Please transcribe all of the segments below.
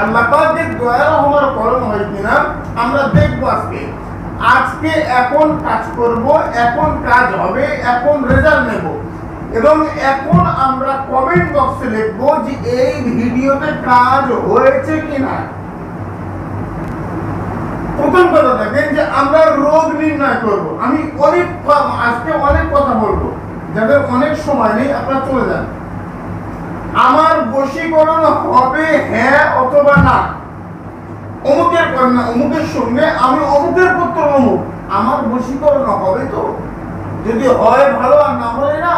আল্লাহ পাকের দয়া রহমার করম হয় কিনা, আমরা দেখব আজকে। আজকে এখন কাজ করব, এখন কাজ হবে, এখন রেজাল্ট নেব। এবং এখন আমরা কমেন্ট বক্সে যে এই ভিডিওতে কাজ হয়েছে কিনা। প্রথম কথা দেখেন যে আমরা রোগ নির্ণয় করব। আমি অনেক আজকে অনেক কথা বলব। যাদের অনেক সময় নেই, আপনারা চলে যান। আমার বশীকরণ হবে হ্যাঁ অথবা না। অমুকের কন্যা অমুকের সঙ্গে আমি অমুকের পুত্র অমুক আমার বশীকরণ হবে তো। যদি হয় ভালো আর না হলে না।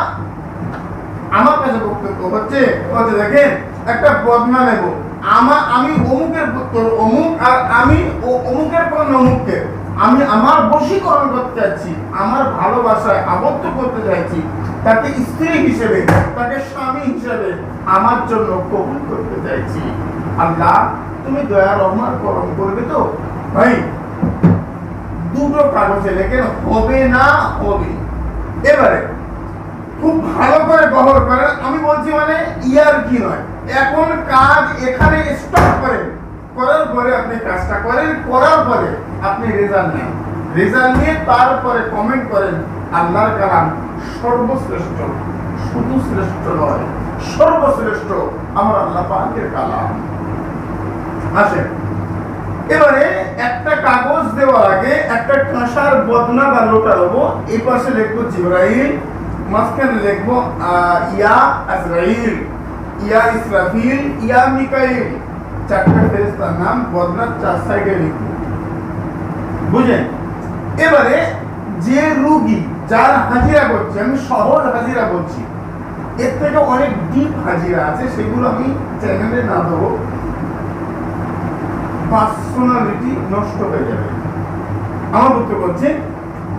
আমার কাছে বক্তব্য হচ্ছে হচ্ছে দেখেন, একটা বদনা নেব। আমা, আমি অমুকের পুত্র, অমুক আর আমি অমুকের কোন অমুককে। আমি আমার বশীকরণ করতে চাচ্ছি, আমার ভালোবাসায় আবদ্ধ করতে চাইছি। তাকে স্ত্রী হিসেবে, তাকে স্বামী হিসেবে আমার জন্য কবুল করতে চাইছি। আল্লাহ, তুমি দয়া রহমান করম করবে তো? ভাই, দুটো কাগজে লেখেন হবে না হবে? এবারে, খুব ভালো করে বহর করেন। আমি বলছি মানে ইয়ার কি নয়? এখন কাজ এখানে স্টপ করেন। করার পরে আপনি কাজটা করেন, করার পরে আপনি রেজাল্ট নেন। রেজাল্ট নিয়ে তারপরে কমেন্ট করেন, আল্লাহর কালাম সর্বশ্রেষ্ঠ, শুধু শ্রেষ্ঠ নয়। সর্বশ্রেষ্ঠ আমার আল্লাহ পাকের কালাম। আসেন। এবারে একটা কাগজ দেওয়ার আগে একটা কাঁসার বদনা বা লোটা দেবো। এই পাশে লিখব মাঝখানে লিখব ইয়া আজরাইল, ইয়া ইসরাফিল, ইয়া মিকাইল। চারটা নাম বদনার চার সাইডে লিখব। বুঝেন এবারে যে রুগী যার হাজিরা করছে, আমি সহজ হাজিরা বলছি এর থেকে অনেক ডিপ হাজিরা আছে, সেগুলো আমি চ্যানেলে না দেবো পার্সোনালিটি নষ্ট হয়ে যাবে। আমার বক্তব্য হচ্ছে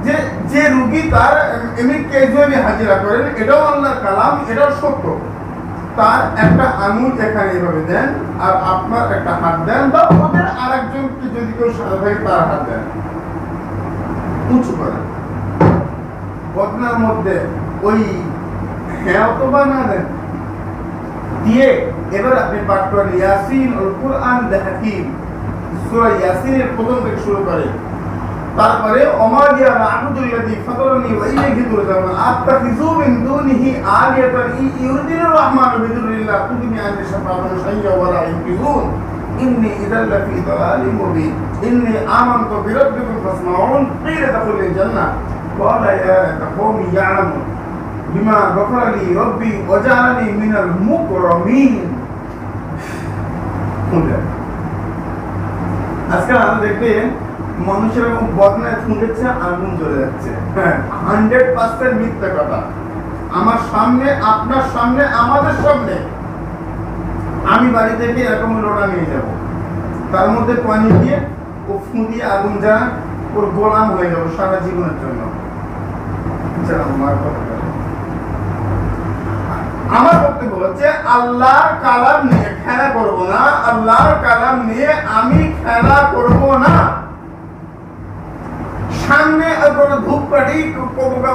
যে যে রুগী তার এমনি ক্যাজুয়ালি হাজিরা করেন, এটাও আল্লাহর কালাম, এটাও সত্য। তার একটা আঙুল এখানে এভাবে দেন, আর আপনার একটা হাত দেন, বা ওদের আরেকজনকে যদি কেউ সাদা থাকে তার হাত দেন। উঁচু করেন বদনার মধ্যে ওই হ্যাঁ অথবা না দেন দিয়ে এবার আপনি পাঠ করেন ইয়াসিন ও কুরআন হাকিম সূরা ইয়াসিনের প্রথম থেকে শুরু করে তারপরে অমাদিয়া নাবুদুল্লাযী ফাতারানি ওয়া ইলাইহি তুরজাউন আত্তাখিযু মিন দুনিহি আলিয়াতান ইউরিদুর রহমান বিদুল্লাহ কুতুমি আন শাফাআতুন শাইয়্যা ওয়া লা ইনকিযুন ইন্নী ইদাল লাফি দালালিম মুবিন ইন্নী আমানতু বিরাব্বিকুম ফাসমাউন কিলা দাখুলুল জান্নাহ قال يا قوم يعلمون বিমা গফরালি রব্বি মিনাল আজকাল মানুষের বদনায় আগুন জ্বলে যাচ্ছে। হান্ড্রেড পার্সেন্ট মিথ্যা কথা। আমার সামনে, আপনার সামনে, আমাদের সামনে। আমি বাড়ি থেকে এরকম লোড়া নিয়ে যাব। তার মধ্যে পানি দিয়ে ও ফু দিয়ে আগুন যা ওর গোলাম হয়ে যাব সারা জীবনের জন্য। আমার কথা। আমার বক্তব্য হচ্ছে, আল্লাহর কালাম নিয়ে খেলা করব না, আল্লাহর কালাম নিয়ে আমি খেলা করব না। সামনে আর কোনো ধূপকাঠি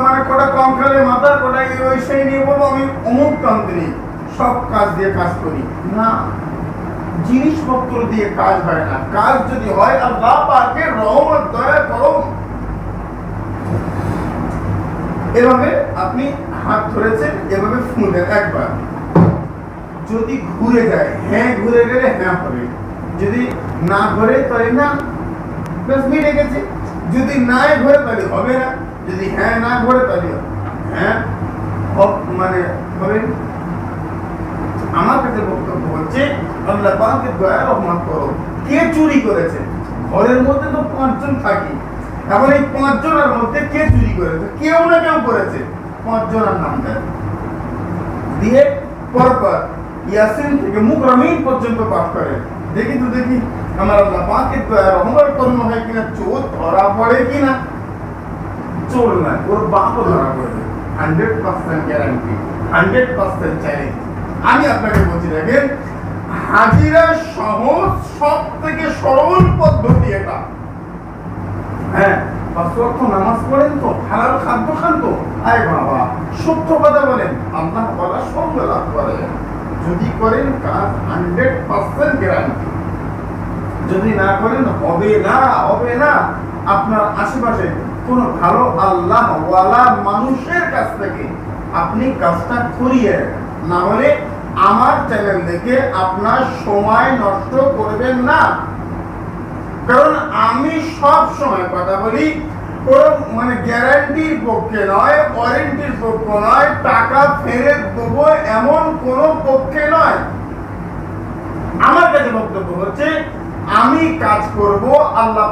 মানে কটা কম খেলে মাথার কটা ওই সেই নিয়ে বলব আমি অমুক তন্ত্রী সব কাজ দিয়ে কাজ করি। না, জিনিসপত্র দিয়ে কাজ হয় না। কাজ যদি হয়, আল্লাহ পাকে রহমত, দয়া করম এভাবে আপনি হাত ধরেছেন এভাবে ফুঁদেন একবার। যদি ঘুরে যায় হ্যাঁ ঘুরে গেলে হ্যাঁ হবে। যদি না ঘুরে তাহলে না, ব্যাস, মিটে গেছে। যদি নাই ঘুরে তাহলে হবে না। যদি হ্যাঁ না ঘুরে তাহলে হ্যাঁ মানে হবে আমার কাছে বক্তব্য হচ্ছে, আল্লাহ পাকে দয়া রহমান করো। কে চুরি করেছে? ঘরের মধ্যে তো পাঁচজন থাকি। এখন এই পাঁচজনের মধ্যে কে চুরি করেছে? কেউ না কেউ করেছে। পাঁচজনের নাম দেন দিয়ে পরপর ইয়াসিন থেকে মুখ রমিন পর্যন্ত পাঠ করে। দেখি তো, দেখি। আমার আল্লাহ দয়া রহমত কর্ম হয় কিনা, চোর ধরা পড়ে কিনা? চোর না ওর বাপও ধরা পড়বে hundred percent guarantee hundred percent challenge আমি আপনাকে বলছি, দেখেন, হাজিরা সহজ সব থেকে সরল পদ্ধতি এটা। হ্যাঁ পাঁচ নামাজ পড়েন তো, হালাল খাদ্য খান তো। আয় বাবা, সত্য কথা বলেন। আল্লাহ বলা লাভ যদি করেন কাজ হান্ড্রেড পার্সেন্ট গ্যারান্টি যদি না করেন হবে না হবে না। আপনার আশেপাশে কোনো ভালো আল্লাহ ওয়ালা মানুষের কাছ থেকে আপনি কাজটা করিয়ে। না হলে আমার চ্যানেল দেখে আপনার সময় নষ্ট করবেন না। কারণ আমি সব সময় কথা বলি মানে গ্যারান্টির পক্ষে নয় ওয়ারেন্টির পক্ষে নয়, টাকা ফেরত এমন পক্ষে নয়। আমার কাছে বক্তব্য হচ্ছে, আমি কাজ করব, আল্লাহ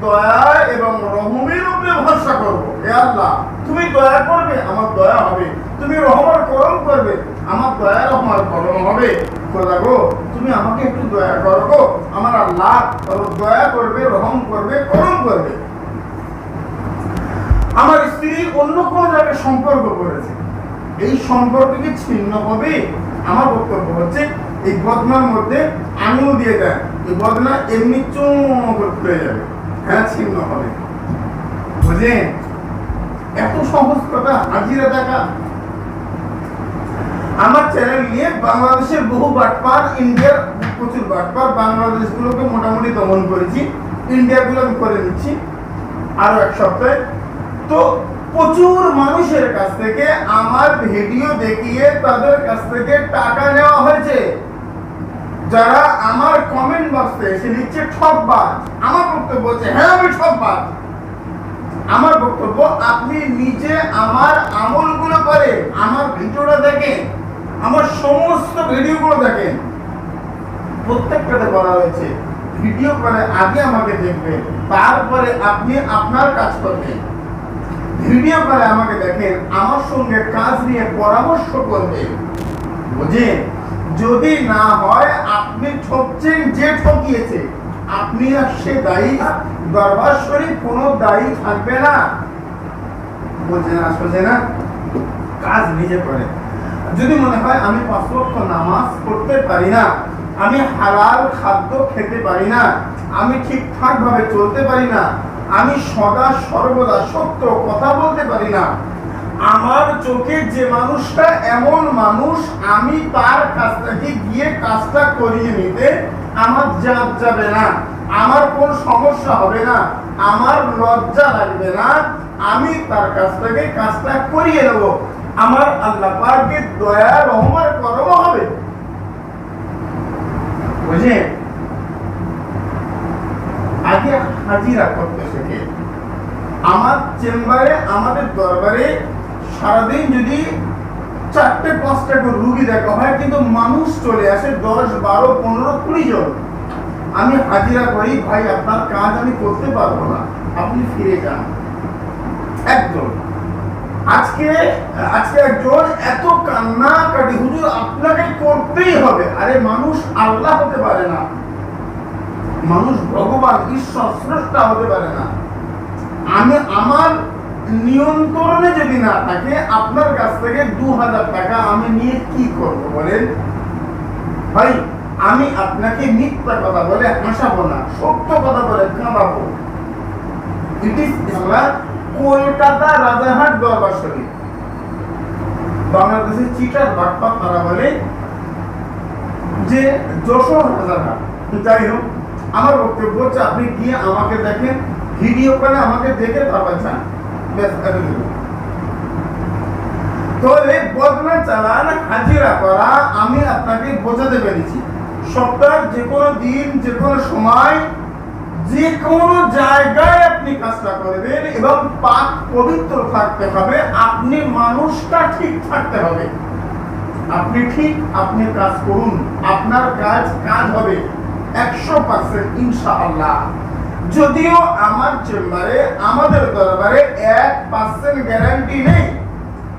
দয়া এবং রহমের উপরে ভরসা করব। আল্লাহ, তুমি দয়া করবে, আমার দয়া হবে। তুমি রহমার করম করবে, আমার দয়া রহমার করম হবে। খোদা গো, তুমি আমাকে একটু দয়া করো গো। আমার আল্লাহ দয়া করবে, রহম করবে করম করবে। আমার স্ত্রী অন্য কোনো জায়গায় সম্পর্ক করেছে। এই সম্পর্ক কি ছিন্ন হবে। আমার বক্তব্য হচ্ছে, এই বদনার মধ্যে আমিও দিয়ে দেন। এই বদনা এমনি চুম করে যাবে। হ্যাঁ ছিন্ন হবে। বুঝলেন? এত সহজ কথা, হাজিরা টাকা। আমার চ্যানেল নিয়ে বাংলাদেশের বহু বাটপার, ইন্ডিয়ার প্রচুর বাটপার, বাংলাদেশগুলোকে মোটামুটি দমন করেছি। ইন্ডিয়াগুলো আমি করে নিচ্ছি। আরও এক সপ্তাহে তো প্রচুর মানুষের কাছ থেকে আমার ভিডিও দেখিয়ে তাদের কাছ থেকে টাকা নেওয়া হয়েছে। যারা আমার কমেন্ট বক্সে এসে লিখছে ঠকবাজ। আমার বক্তব্য হচ্ছে হ্যাঁ আমি ঠকবাজ। আমার বক্তব্য, আপনি নিজে আমার আমলগুলো করে আমার ভিডিওটা দেখেন, আমার সমস্ত ভিডিওগুলো দেখেন। প্রত্যেকটাতে বলা হয়েছে, ভিডিও করে আগে আমাকে দেখবেন, তারপরে আপনি আপনার কাজ করবেন। ভিডিও করে আমাকে দেখেন, আমার সঙ্গে কাজ নিয়ে পরামর্শ বুঝেন? যদি না হয়, আপনি ঠকছেন যে ঠকিয়েছে। আপনি আর সে দায়ী না। কোনো দায়ী থাকবে না। আসলে না কাজ নিজে করে। যদি মনে হয়, আমি পাঁচ লক্ষ নামাজ পড়তে পারি না, আমি হালাল খাদ্য খেতে পারি না, আমি ঠিকঠাক ভাবে চলতে পারি না আমি সদা সর্বদা সত্য কথা বলতে পারি না। আমার চোখে যে মানুষটা এমন মানুষ, আমি তার কাছ থেকে গিয়ে কাজটা করিয়ে নিতে আমার জাত যাবে না। আমার কোন সমস্যা হবে না। আমার লজ্জা লাগবে না। আমি তার কাছ থেকে কাজটা করিয়ে নেব। আমার আল্লাহ পাকের দয়া রহমার করম হবে। বুঝে আগে হাজিরা করতে শেখে। আমার চেম্বারে, আমাদের দরবারে সারাদিন যদি চারটে, পাঁচটা করে রুগী দেখা হয়, কিন্তু মানুষ চলে আসে দশ, বারো, পনেরো, কুড়ি জন। আমি হাজিরা করি, ভাই, আপনার কাজ আমি করতে পারব না। আপনি ফিরে যান। একদম আজকে আজকে একজন এত কান্না কাটি হুজুর, আপনাকে করতেই হবে। আরে, মানুষ আল্লাহ হতে পারে না। মানুষ ভগবান, ঈশ্বর, স্রষ্টা হতে পারে না। আমি আমার নিয়ন্ত্রণে যদি না থাকে, আপনার কাছ থেকে দু হাজার টাকা আমি নিয়ে কি করব বলেন? ভাই, আমি আপনাকে মিথ্যা কথা বলে হাসাবো না, সত্য কথা বলে কাঁদাবো। কলকাতা রাজারহাট দরবার শরীফ। বাংলাদেশের চিটার বাটপা তারা বলে যে যশোর রাজারহাট। যাই হোক আমার বক্তব্য হচ্ছে আপনি গিয়ে আমাকে দেখেন, ভিডিও করে আমাকে দেখে তারপর ব্যাস এতটুকু তাহলে বদনা চালান, হাজিরা করা, আমি আপনাকে বোঝাতে পেরেছি। যে কোনো দিন, যে কোনো সময়, যে কোনো জায়গায় আপনি কাজটা করবেন এবং পাক পবিত্র থাকতে হবে, আপনি মানুষটা ঠিক থাকতে হবে। আপনি ঠিক, আপনি কাজ করুন, আপনার কাজ কাজ হবে। একশো পার্সেন্ট ইনশাআল্লাহ। যদিও আমার চেম্বারে, আমাদের দরবারে এক পার্সেন্ট গ্যারান্টি নেই।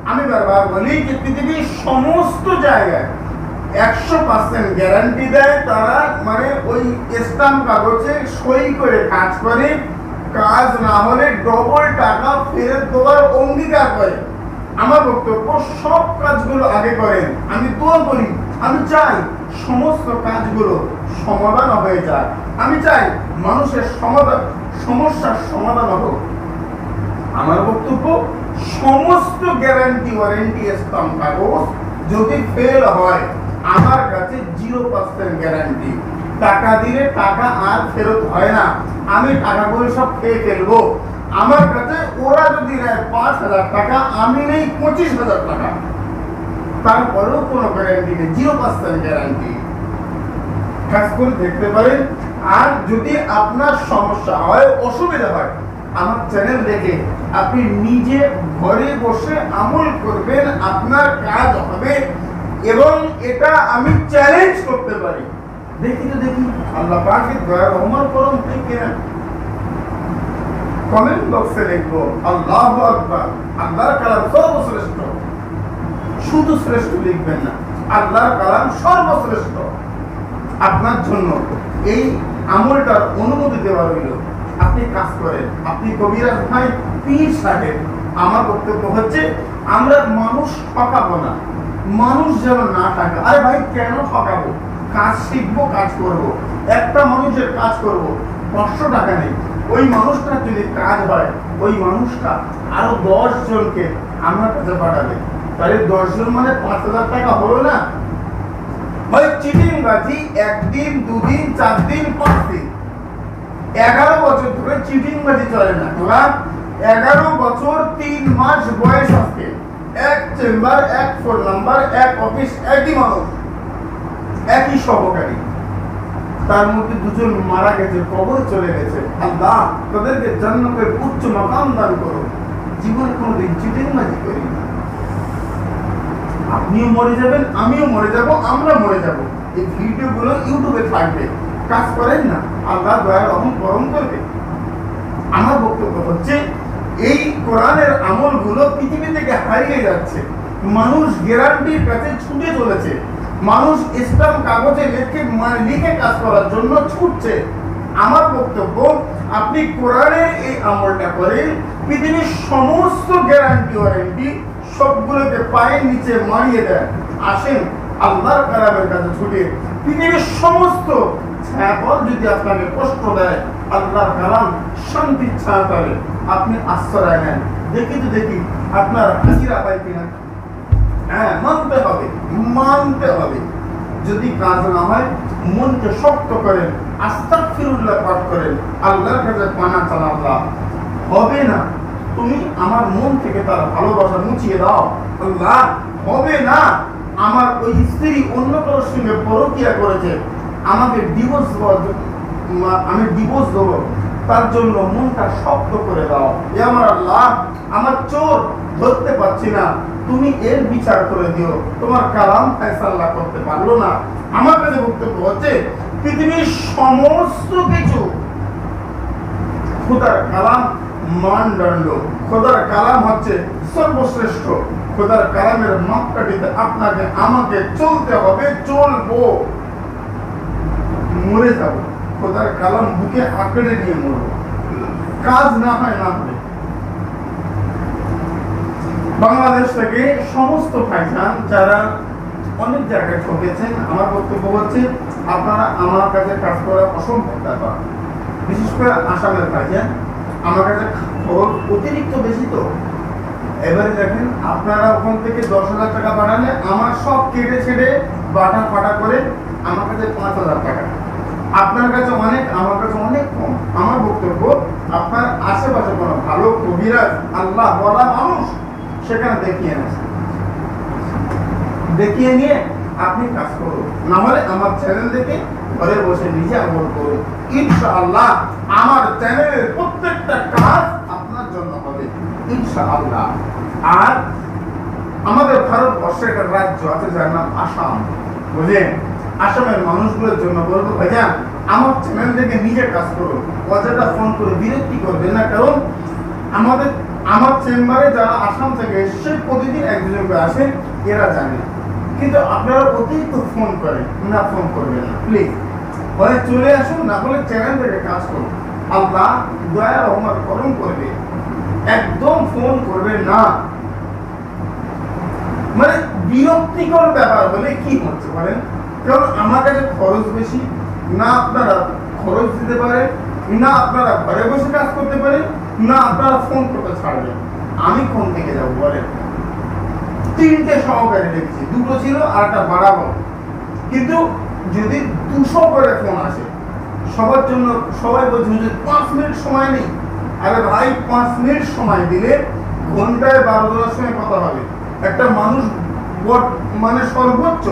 আমি বারবার বলি যে পৃথিবীর সমস্ত জায়গায় একশো পার্সেন্ট গ্যারান্টি দেয় তারা মানে ওই স্টাম্প কাগজে সই করে কাজ করে। কাজ না হলে ডবল টাকা ফেরত দেওয়ার অঙ্গীকার করে। আমার বক্তব্য সব কাজগুলো আগে করেন। আমি দোয়া বলি আমি চাই সমস্ত কাজগুলো সমাধান হয়ে যায় আমি চাই মানুষের সমাধান, সমস্যার সমাধান হোক। আমার বক্তব্য, সমস্ত গ্যারান্টি ওয়ারেন্টি স্টাম্প কাগজ যদি ফেল হয়, আমার কাছে জিরো পার্সেন্ট গ্যারান্টি টাকা দিলে টাকা আর ফেরত হয় না। আমি টাকাগুলো সব খেয়ে ফেলব। আমার কাছে ওরা যদি নেয় পাঁচ হাজার টাকা, আমি নেই পঁচিশ হাজার টাকা। তারপরেও কোনো গ্যারান্টি নেই জিরো পার্সেন্ট গ্যারান্টি কাজ করে দেখতে পারেন। আর যদি আপনার সমস্যা হয়, অসুবিধা হয়, আমার চ্যানেল দেখে আপনি নিজে ঘরে বসে আমল করবেন, আপনার কাজ হবে এবং এটা আমি চ্যালেঞ্জ করতে পারি। দেখি তো দেখি। আল্লাহ পাকের দয়া রহমান ঠিক কিনা কমেন্ট বক্সে লিখব, আল্লাহ আকবার। আল্লাহর কালাম সর্বশ্রেষ্ঠ। শুধু শ্রেষ্ঠ লিখবেন না, আল্লাহর কালাম সর্বশ্রেষ্ঠ। আপনার জন্য এই আমলটার অনুমতি দেওয়া হইল। আপনি কাজ করেন, আপনি কবিরাজ ভাই, পীর সাহেব। আমার বক্তব্য হচ্ছে, আমরা মানুষ ঠকাবো না। মানুষ যেন না থাকে আরে ভাই, কেন ঠকাবো? কাজ শিখব, কাজ করব। একটা মানুষের কাজ করব, পাঁচশো টাকা নেই। ওই মানুষটার যদি কাজ হয়, ওই মানুষটা আরও দশ জনকে আমার কাছে পাঠাবে। তাহলে দশ জন মানে পাঁচ হাজার টাকা হলো না? ওই চিটিংবাজি একদিন, দুদিন চার দিন পাঁচ দিন এগারো বছর ধরে চিটিংবাজি চলে না। তোরা এগারো বছর, তিন মাস বয়স আজকে। এক চেম্বার, এক ফোন নাম্বার, এক অফিস, একই মানুষ, একই সহকারী। তার মধ্যে দুজন মারা গেছে, কবর চলে গেছে। আল্লাহ, তাদেরকে জান্নাতের উচ্চ মাকাম দান করো। জীবনে কোনোদিন চিটিংবাজি করি না আপনিও মরে যাবেন, আমিও মরে যাব, আমরা মরে যাব। এই ভিডিওগুলো ইউটিউবে থাকবে। কাজ করেন না, আল্লাহ দয়া রহম করম করবে। আমার বক্তব্য হচ্ছে, এই কোরআনের আমলগুলো পৃথিবী থেকে হারিয়ে যাচ্ছে। মানুষ গ্যারান্টির কাছে ছুটে চলেছে। মানুষ ইসলাম কাগজে লিখে মানে লিখে কাজ করার জন্য ছুটছে। আমার বক্তব্য, আপনি কোরআনের এই আমলটা করেন, পৃথিবীর সমস্ত গ্যারান্টি ওয়ারেন্টি সবগুলোকে পায়ের নিচে মারিয়ে দেন। আসেন, আল্লাহর কালামের কাছে ছুটে। পৃথিবীর সমস্ত যদি আপনাকে কষ্ট দেয়, আল্লাহর কালাম শান্তি ছায়া করে আপনি আশ্রয় নেন। দেখি তো দেখি, আপনার হাজিরা কিনা? হ্যাঁ মানতে হবে মানতে হবে। যদি কাজ না হয়, মনকে শক্ত করেন আস্তাক ফিরুল্লাহ পাঠ করেন, আল্লাহর কাছে পানা চান হবে না। তুমি আমার মন থেকে তার ভালোবাসা মুছিয়ে দাও। আল্লাহ, হবে না। আমার ওই স্ত্রী অন্য কারোর সঙ্গে পরকিয়া করেছে। আমাকে ডিভোর্স আমি ডিভোর্স দেবো। তার জন্য মনটা শক্ত করে দাও। এ আমার আল্লাহ, আমার চোর, ধরতে পারছি না। তুমি এর বিচার করে দিও। তোমার কালাম ফয়সাল্লাহ করতে পারল না। আমার কাছে বক্তব্য হচ্ছে, পৃথিবীর সমস্ত কিছু, খোদার কালাম মানদণ্ড খোদার কালাম হচ্ছে সর্বশ্রেষ্ঠ। খোদার কালামের মাপকাঠিতে আপনাকে, আমাকে চলতে হবে, চলবো। মরে যাব। খোদার কালাম বুকে আঁকড়ে নিয়ে মরবো। কাজ না হয় না হবে। বাংলাদেশ থেকে সমস্ত ভাইজান যারা অনেক জায়গায় ঠকেছেন আমার বক্তব্য হচ্ছে, আপনারা আমার কাছে কাজ করা অসম্ভব ব্যাপার। বিশেষ করে আসামের ভাইজান। আমার কাছে খরচ অতিরিক্ত বেশি তো। এবারে দেখেন, আপনারা ওখান থেকে দশ হাজার টাকা বাড়ালে আমার সব কেটে ছেড়ে বাটা ফাটা করে আমার কাছে পাঁচ হাজার টাকা। আপনার কাছে অনেক, আমার কাছে অনেক কম। আমার বক্তব্য, আপনার আশেপাশে কোনো ভালো কবিরাজ, আল্লাহ বলা মানুষ, সেখানে দেখিয়ে নেন দেখিয়ে নিয়ে আপনি কাজ করুন। না হলে আমার চ্যানেল দেখে ঘরে বসে নিজে আমল করুন। ইনশাআল্লাহ আমার চ্যানেলের প্রত্যেকটা কাজ আপনার জন্য হবে। ইনশাআল্লাহ। আর আমাদের ভারতবর্ষে একটা রাজ্য আছে যার নাম আসাম। বুঝলেন? আসামের মানুষগুলোর জন্য বলব, ভাইজান, আমার চ্যানেল থেকে নিজে কাজ করুন। অযথা ফোন করে বিরক্তি করবেন না। কারণ আমাদের, আমার চেম্বারে যারা আসাম থেকে এসছে, প্রতিদিন এক দুজন করে আসে, এরা জানে। কিন্তু আপনারা অতিরিক্ত ফোন করেন। না ফোন করবেন না। প্লিজ হয় চলে আসুন, না হলে চ্যানেল থেকে কাজ করুন। আল্লাহ দয়া রহমত করম করবে। একদম ফোন করবেন না। মানে বিরক্তিকর ব্যাপার হলে কি হচ্ছে বলেন? কারণ আমার কাছে খরচ বেশি, না আপনারা খরচ দিতে পারেন, না আপনারা ঘরে বসে কাজ করতে পারেন, না আপনারা ফোন করতে ছাড়বেন। আমি ফোন থেকে যাব বলেন? তিনটে সহকারী রেখেছি দুটো ছিল আর একটা বাড়াবো। কিন্তু যদি দুশো করে ফোন আসে, সবার জন্য সবাই বলছে যে পাঁচ মিনিট সময় নেই। আরে ভাই, পাঁচ মিনিট সময় দিলে ঘন্টায় বারো দশটার সময় কথা হবে। একটা মানুষ মানে সর্বোচ্চ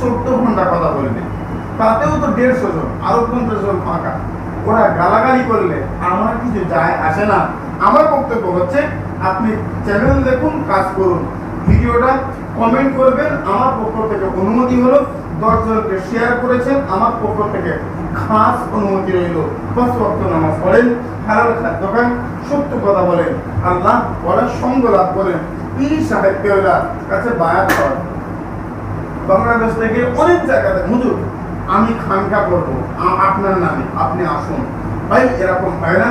চোদ্দ ঘণ্টা কথা বলবে। তাতেও তো দেড়শো জন, আরও পঞ্চাশ জন ফাঁকা। ওরা গালাগালি করলে আমার কিছু যায় আসে না। আমার বক্তব্য হচ্ছে, আপনি চ্যানেল দেখুন, কাজ করুন। ভিডিওটা কমেন্ট করবেন। আমার পক্ষ থেকে অনুমতি হলো দশজনকে শেয়ার করেছেন। আমার পক্ষ থেকে খাস অনুমতি রইল। পাঁচ ওয়াক্ত নামাজ পড়েন খাদ্য খান সত্য কথা বলেন। আল্লাহ বলার সঙ্গ লাভ করেন। পীর সাহেব কেওলার কাছে বায়াত করেন। বাংলাদেশ থেকে অনেক জায়গাতে, হুজুর, আমি খানকা করব আপনার নামে, আপনি আসুন। ভাই, এরকম হয় না।